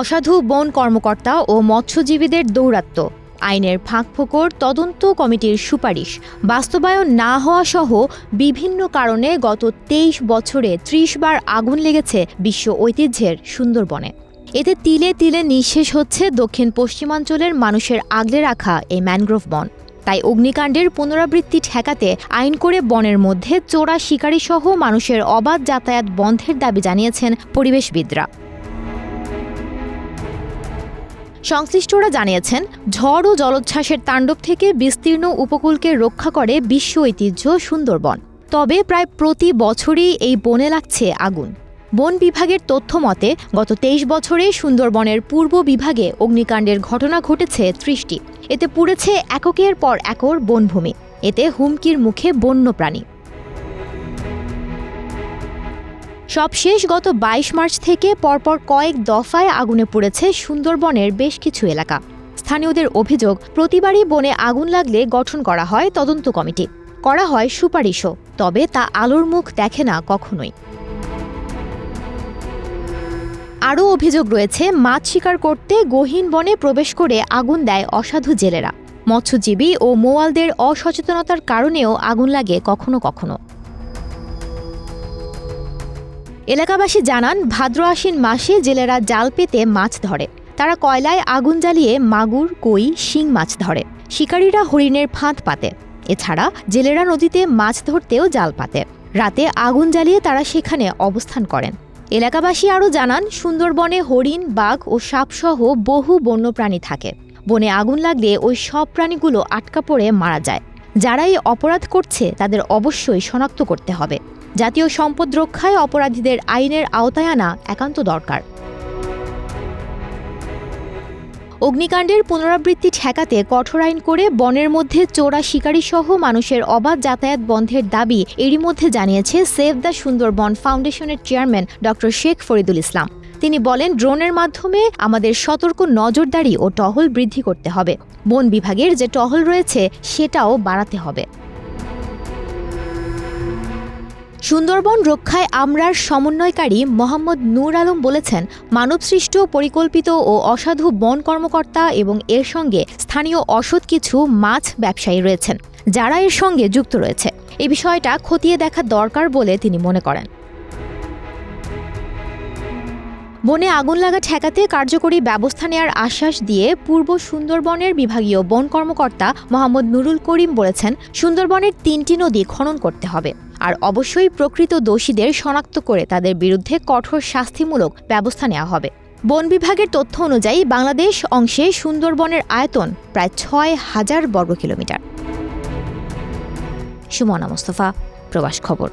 অসাধু বন কর্মকর্তা ও মৎস্যজীবীদের দৌরাত্ম্য আইনের ফাঁকফোকর তদন্ত কমিটির সুপারিশ। বাস্তবায়ন না হওয়া সহ বিভিন্ন কারণে গত তেইশ বছরে ত্রিশ বার আগুন লেগেছে বিশ্ব ঐতিহ্যের সুন্দরবনে। এতে তিলে তিলে নিঃশেষ হচ্ছে দক্ষিণ পশ্চিমাঞ্চলের মানুষের আগলে রাখা এই ম্যানগ্রোভ বন। তাই অগ্নিকাণ্ডের পুনরাবৃত্তি ঠেকাতে আইন করে বনের মধ্যে চোরা শিকারী সহ মানুষের অবাধ যাতায়াত বন্ধের দাবি জানিয়েছেন পরিবেশবিদরা। সংশ্লিষ্টরা জানিয়েছেন, ঝড় ও জলোচ্ছ্বাসের তাণ্ডব থেকে বিস্তীর্ণ উপকূলকে রক্ষা করে বিশ্ব ঐতিহ্য সুন্দরবন। তবে প্রায় প্রতি বছরই এই বনে লাগছে আগুন। বন বিভাগের তথ্য মতে, গত তেইশ বছরে সুন্দরবনের পূর্ব বিভাগে অগ্নিকাণ্ডের ঘটনা ঘটেছে ত্রিশটি। এতে পুড়েছে এককের পর একর বনভূমি। এতে হুমকির মুখে বন্যপ্রাণী। সবশেষ গত বাইশ মার্চ থেকে পরপর কয়েক দফায় আগুনে পুড়েছে সুন্দরবনের বেশ কিছু এলাকা। স্থানীয়দের অভিযোগ, প্রতিবারই বনে আগুন লাগলে গঠন করা হয় তদন্ত কমিটি। করা হয় সুপারিশও, তবে তা আলোর মুখ দেখে না কখনোই। আরও অভিযোগ রয়েছে, মাছ শিকার করতে গহীন বনে প্রবেশ করে আগুন দেয় অসাধু জেলেরা। মৎস্যজীবী ও মোয়ালদের অসচেতনতার কারণেও আগুন লাগে কখনো কখনো। এলাকাবাসী জানান, ভাদ্র আশ্বিন মাসে জেলেরা জাল পেতে মাছ ধরে। তারা কয়লায় আগুন জ্বালিয়ে মাগুর, কই, শিং মাছ ধরে। শিকারীরা হরিণের ফাঁদ পাতে। এছাড়া জেলেরা নদীতে মাছ ধরতেও জাল পাতে। রাতে আগুন জ্বালিয়ে তারা সেখানে অবস্থান করেন। এলাকাবাসী আরও জানান, সুন্দরবনে হরিণ, বাঘ ও সাপসহ বহু বন্যপ্রাণী থাকে। বনে আগুন লাগলে ওই সব প্রাণীগুলো আটকা পড়ে মারা যায়। যারা এই অপরাধ করছে, তাদের অবশ্যই শনাক্ত করতে হবে। জাতীয় সম্পদ রক্ষায় অপরাধীদের আইনের আওতায় আনা একান্ত দরকার। অগ্নিকাণ্ডের পুনরাবৃত্তি ঠেকাতে কঠোর আইন করে বনের মধ্যে চোরা শিকারী সহ মানুষের অবাধ যাতায়াত বন্ধের দাবি এরই মধ্যে জানিয়েছে সেভ দ্য সুন্দরবন ফাউন্ডেশনের চেয়ারম্যান ডক্টর শেখ ফরিদুল ইসলাম। তিনি বলেন, ড্রোনের মাধ্যমে আমাদের সতর্ক নজরদারি ও টহল বৃদ্ধি করতে হবে। বন বিভাগের যে টহল রয়েছে, সেটাও বাড়াতে হবে। সুন্দরবন রক্ষায় আমরার সমন্বয়কারী মোহাম্মদ নূর আলম বলেছেন, মানবসৃষ্ট, পরিকল্পিত ও অসাধু বন কর্মকর্তা এবং এর সঙ্গে স্থানীয় অসৎ কিছু মাছ ব্যবসায়ী রয়েছেন, যারা এর সঙ্গে যুক্ত রয়েছে। এ বিষয়টা খতিয়ে দেখা দরকার বলে তিনি মনে করেন। বনে আগুন লাগা ঠেকাতে কার্যকরী ব্যবস্থা নেওয়ার আশ্বাস দিয়ে পূর্ব সুন্দরবনের বিভাগীয় বন কর্মকর্তা মোহাম্মদ নুরুল করিম বলেছেন, সুন্দরবনের তিনটি নদী খনন করতে হবে। আর অবশ্যই প্রকৃত দোষীদের শনাক্ত করে তাদের বিরুদ্ধে কঠোর শাস্তিমূলক ব্যবস্থা নেওয়া হবে। বন বিভাগের তথ্য অনুযায়ী বাংলাদেশ অংশে সুন্দরবনের আয়তন প্রায় ছয় হাজার বর্গ কিলোমিটার সুমনা মোস্তফা, প্রবাস খবর।